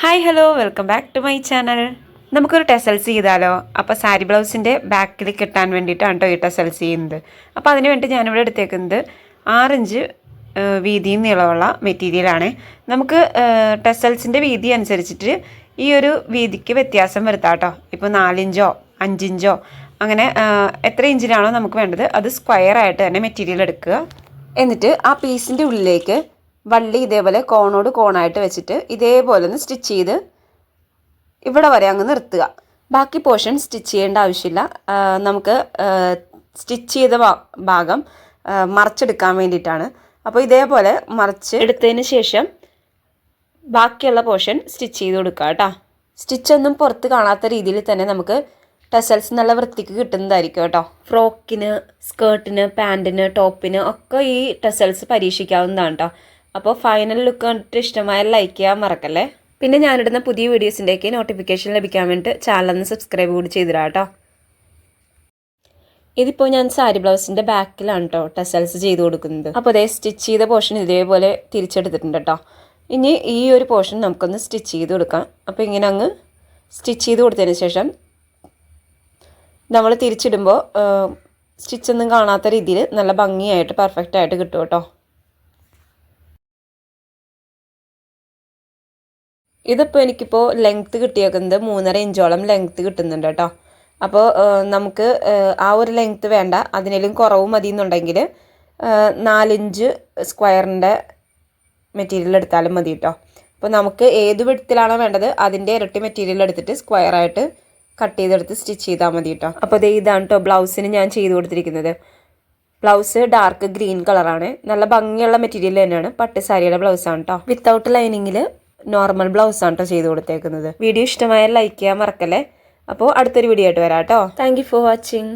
Hi hello welcome back to my channel നമുക്കൊരു tassels ചെയ്താലോ? അപ്പോൾ സാരി ബ്ലൗസിന്റെ ബാക്കിൽ കിട്ടാൻ വേണ്ടിയിട്ടാണ് കേട്ടോ ഈ ടെസൽസ് ചെയ്യുന്നത്. അപ്പോൾ അതിന് വേണ്ടി ഞാനിവിടെ എടുത്തേക്കുന്നത് ആറിഞ്ച് വീതിയും നീളമുള്ള മെറ്റീരിയലാണ് നമുക്ക് ടെസൽസിന്റെ വീതി അനുസരിച്ചിട്ട് ഈ ഒരു വീതിക്ക് വ്യത്യാസം വരുത്താം കേട്ടോ ഇപ്പോൾ നാലിഞ്ചോ അഞ്ചിഞ്ചോ അങ്ങനെ എത്ര ഇഞ്ചിനാണോ നമുക്ക് വേണ്ടത് അത് സ്ക്വയർ ആയിട്ട് തന്നെ മെറ്റീരിയൽ എടുക്കുക. എന്നിട്ട് ആ പീസിന്റെ ഉള്ളിലേക്ക് വള്ളി ഇതേപോലെ കോണോട് കോണായിട്ട് വെച്ചിട്ട് ഇതേപോലെ ഒന്ന് സ്റ്റിച്ച് ചെയ്ത് ഇവിടെ വരെ അങ്ങ് നിർത്തുക. ബാക്കി പോർഷൻ സ്റ്റിച്ച് ചെയ്യേണ്ട ആവശ്യമില്ല. നമുക്ക് സ്റ്റിച്ച് ചെയ്ത ഭാഗം മറച്ചെടുക്കാൻ വേണ്ടിയിട്ടാണ്. അപ്പോൾ ഇതേപോലെ മറച്ച് എടുത്തതിന് ശേഷം ബാക്കിയുള്ള പോർഷൻ സ്റ്റിച്ച് ചെയ്ത് കൊടുക്കുക കേട്ടോ. സ്റ്റിച്ചൊന്നും പുറത്ത് കാണാത്ത രീതിയിൽ തന്നെ നമുക്ക് ടെസൽസ് നല്ല വൃത്തിക്ക് കിട്ടുന്നതായിരിക്കും കേട്ടോ. ഫ്രോക്കിന് സ്കേർട്ടിന് പാന്റിന് ടോപ്പിന് ഒക്കെ ഈ ടെസൽസ് പരീക്ഷിക്കാവുന്നതാണ് കേട്ടോ. അപ്പോൾ ഫൈനൽ ലുക്ക് കണ്ടിട്ട് ഇഷ്ടമായ ലൈക്ക് ചെയ്യാൻ മറക്കല്ലേ? പിന്നെ ഞാനിടുന്ന പുതിയ വീഡിയോസിന്റെയൊക്കെ നോട്ടിഫിക്കേഷൻ ലഭിക്കാൻ വേണ്ടിയിട്ട് ചാനൽ ഒന്ന് സബ്സ്ക്രൈബ് കൂടി ചെയ്തിടാം കേട്ടോ. ഇതിപ്പോൾ ഞാൻ സാരി ബ്ലൗസിന്റെ ബാക്കിലാണ് കേട്ടോ ടെസൽസ് ചെയ്ത് കൊടുക്കുന്നത്. അപ്പോൾ അതേ സ്റ്റിച്ച് ചെയ്ത പോർഷൻ ഇതേപോലെ തിരിച്ചെടുത്തിട്ടുണ്ട് കേട്ടോ ഇനി ഈ ഒരു പോർഷൻ നമുക്കൊന്ന് സ്റ്റിച്ച് ചെയ്ത് കൊടുക്കാം. അപ്പോൾ ഇങ്ങനെ അങ്ങ് സ്റ്റിച്ച് ചെയ്ത് കൊടുത്തതിന് ശേഷം നമ്മൾ തിരിച്ചിടുമ്പോൾ സ്റ്റിച്ചൊന്നും കാണാത്ത രീതിയിൽ നല്ല ഭംഗിയായിട്ട് പെർഫെക്റ്റ് ആയിട്ട് കിട്ടും കേട്ടോ ഇതിപ്പോൾ എനിക്കിപ്പോൾ ലെങ്ത്ത് കിട്ടിയേക്കുന്നത് മൂന്നര ഇഞ്ചോളം ലെങ്ത്ത് കിട്ടുന്നുണ്ട് കേട്ടോ. അപ്പോൾ നമുക്ക് ആ ഒരു ലെങ്ത്ത് വേണ്ട. അതിനേലും കുറവ് മതി എന്നുണ്ടെങ്കിൽ നാലിഞ്ച് സ്ക്വയറിന്റെ മെറ്റീരിയൽ എടുത്താലും മതി കേട്ടോ. അപ്പോൾ നമുക്ക് ഏത് വിടത്തിലാണോ വേണ്ടത് അതിന്റെ ഇരട്ടി മെറ്റീരിയൽ എടുത്തിട്ട് സ്ക്വയറായിട്ട് കട്ട് ചെയ്തെടുത്ത് സ്റ്റിച്ച് ചെയ്താൽ മതി കേട്ടോ. അപ്പോൾ ദേ ഇതാണ് കേട്ടോ ബ്ലൗസിന് ഞാൻ ചെയ്ത് കൊടുത്തിരിക്കുന്നത്. ബ്ലൗസ് ഡാർക്ക് ഗ്രീൻ കളറാണ് നല്ല ഭംഗിയുള്ള മെറ്റീരിയൽ തന്നെയാണ്. പട്ട് സാരിയുടെ ബ്ലൗസാണ് കേട്ടോ വിത്തൗട്ട് ലൈനിങ്ങിൽ നോർമൽ ബ്ലൗസാണ് കേട്ടോ ചെയ്ത് കൊടുത്തേക്കുന്നത്. വീഡിയോ ഇഷ്ടമായാൽ ലൈക്ക് ചെയ്യാൻ മറക്കല്ലേ? അപ്പോൾ അടുത്തൊരു വീഡിയോ ആയിട്ട് വരാം കേട്ടോ താങ്ക് ഫോർ വാച്ചിങ്